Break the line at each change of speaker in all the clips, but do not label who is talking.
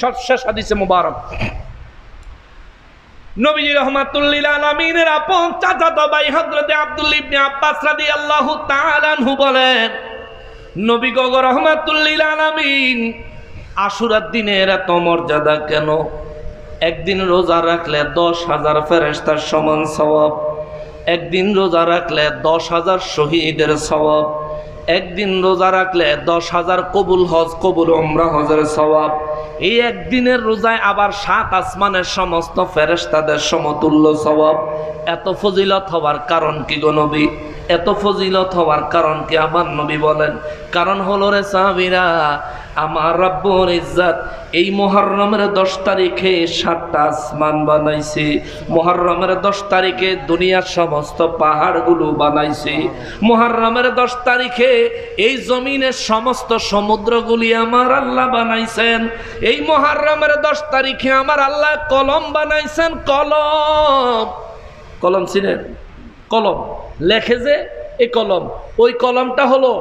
সব শেষ হাদিসে মুবারক। নবীজি রহমাতুল্লিল আলমিনের আপন চাচাতো ভাই হজরতে আব্দুল ইবনে আব্বাস রাদিয়াল্লাহু তাআলা আনহু বলেন, নবী গগ রহমাতুল্লিল আলমিন, আশুরার দিনের এত মর্যাদা কেন? একদিন রোজা রাখলে দশ হাজার ফেরেস্তার সমান সওয়াব, একদিন রোজা রাখলে দশ হাজার শহীদের সওয়াব, একদিন রোজা রাখলে দশ হাজার কবুল হজ, কবুল ওমরা হজের সওয়াব। এই একদিনের রোজায় আবার সাত আসমানের সমস্ত ফেরেস্তাদের সমতুল্য স্বভাব এত ফজিলত হওয়ার কারণ কি গো নবী? এত ফজিলত হওয়ার কারণ কি আমার নবী বলেন? কারণ হলো রে সাহাবিরা, আমার রব্বুর ইজ্জাত এই মহরমের দশ তারিখে সাতটা আসমান বানাইছে। মহরমের দশ তারিখে দুনিয়ার সমস্ত পাহাড়গুলো বানাইছে। মহরমের দশ তারিখে এই জমিনের সমস্ত সমুদ্রগুলি আমার আল্লাহ বানাইছেন। এই মহরমের দশ তারিখে আমার আল্লাহ কলম বানাইছেন, কলম। কলম চিনেন? কলম। লেখে যে এই কলম। ওই কলমটা হলো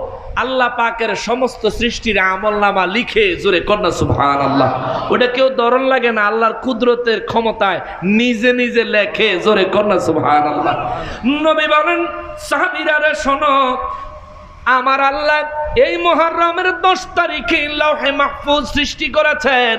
আল্লাহ পাকের সমস্ত সৃষ্টির আমল নামা লিখে জোরে কন্যা সুভান আল্লাহ ওটা কেউ দরণ লাগে না, আল্লাহর কুদরতের ক্ষমতায় নিজে নিজে লেখে জোরে কন্যা সুভান আল্লাহ নবী বলেন, সাহাবিরারে শোনো আমার আল্লাহ এই মহরমের দশ তারিখে লৌহে মাহফুজ সৃষ্টি করেছেন।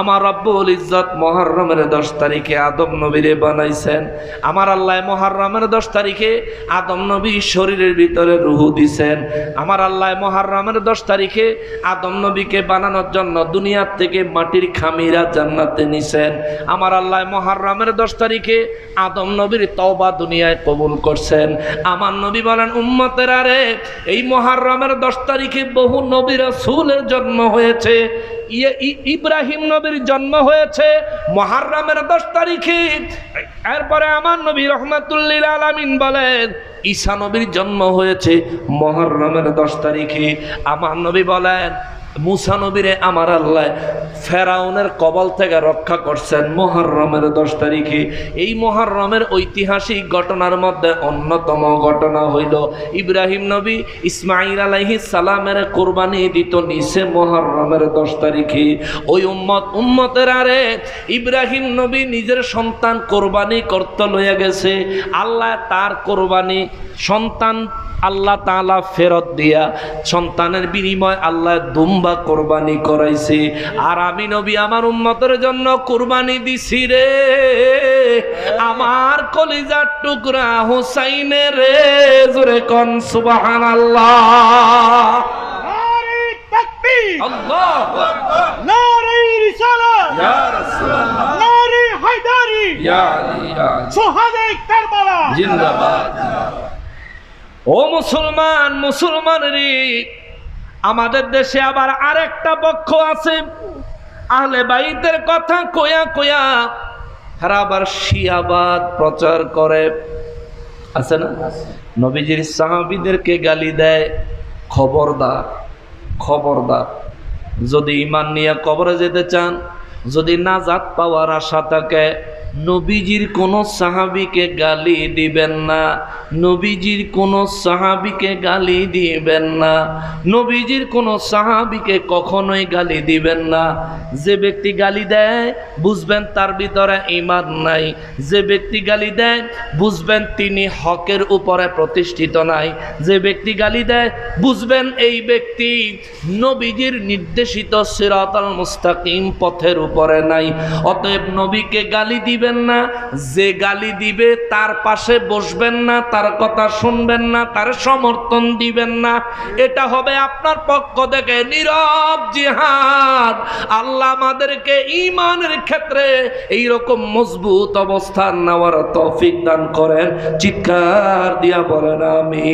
আমার রব্বুল ইজ্জত মহরমের দশ তারিখে আদম নবীরে বানাইছেন। আমার আল্লাহ মহরমের দশ তারিখে আদম নবী শরীরের ভিতরে রুহু দিছেন। আমার আল্লাহ মহরমের দশ তারিখে আদম নবীকে বানানোর জন্য দুনিয়ার থেকে মাটির খামিরা জান্নাতে নিছেন। আমার আল্লাহ মহরমের দশ তারিখে আদম নবীর তওবা দুনিয়ায় কবুল করছেন। আমার নবী বলেন, উম্মতের আরে, এই মহারমের দশ তারিখে বহু নবীর সুলের জন্ম হয়েছে। ইয়ে ইব্রাহিম নবীর জন্ম হয়েছে মহারমের দশ তারিখে। এরপরে আমার নবী রহমাতুল্লিল আলামিন বলেন ঈশা নবীর জন্ম হয়েছে মহরমের দশ তারিখে। আমার নবী বলেন মুসা নবীরে আমার আল্লাহ ফেরাউনের কবল থেকে রক্ষা করছেন মহরমের দশ তারিখে। এই মহরমের ঐতিহাসিক ঘটনার মধ্যে অন্যতম ঘটনা হইল ইব্রাহিম নবী ইসমাইল আলাইহি সালামের কোরবানি দিত নিসে মহরমের দশ তারিখে। ওই উম্মত, উম্মতের আরে ইব্রাহিম নবী নিজের সন্তান কোরবানি করতে লইয়া গেছে। আল্লাহ তার কোরবানি সন্তান আল্লাহ তালা ফেরত দিয়া সন্তানের বিনিময় আল্লাহ দুম্বা কোরবানি করাইছে। আর আমি নবী আমার উম্মতের জন্য কোরবানি দিছি রে। আমার কলিজার টুকরা হুসাইনে রে জোরে কন
নারী
আল্লাহ
নারী রিসালাত।
ইয়া রাসূলুল্লাহ।
নারী হায়দারি।
ইয়া আলী ইয়া আলী।
কারবালা
জিন্দাবাদ। ও মুসলমান মুসলমান রে আমাদের দেশে আবার আরেকটা পক্ষ আছে। আহলে বাইতের কথা কয়া কয়া তারা আবার শিয়াবাদ প্রচার করে। আছে না? নবীজির সাহাবিদেরকে গালি দেয়। খবরদার খবরদার। যদি ইমান নিয়ে কবরে যেতে চান, যদি না নাজাত পাওয়ার আশা থাকে নবীজির কোনো সাহাবিকে গালি দিবেন না, নবীজির কোনো সাহাবিকে গালি দিবেন না, নবীজির কোনো সাহাবিকে কখনোই গালি দিবেন না। যে ব্যক্তি গালি দেয়, বুঝবেন তার ভিতরে ইমান নাই। যে ব্যক্তি গালি দেয়, বুঝবেন তিনি হকের উপরে প্রতিষ্ঠিত নাই। যে ব্যক্তি গালি দেয়, বুঝবেন এই ব্যক্তি নবীজির নির্দেশিত সিরাতাল মুস্তাকিম পথের উপরে নাই। অতএব নবীকে গালি দিবেন না, যে গালি দিবে তার পাশে বসবেন না, তার কথা শুনবেন না, তার সমর্থন দিবেন না। এটা হবে আপনার পক্ষ থেকে নীরব জিহাদ। আল্লাহ আমাদেরকে ইমানের ক্ষেত্রে এই রকম মজবুত অবস্থান নেওয়ার তৌফিক দান করেন। চিৎকার দিয়া বলেন আমি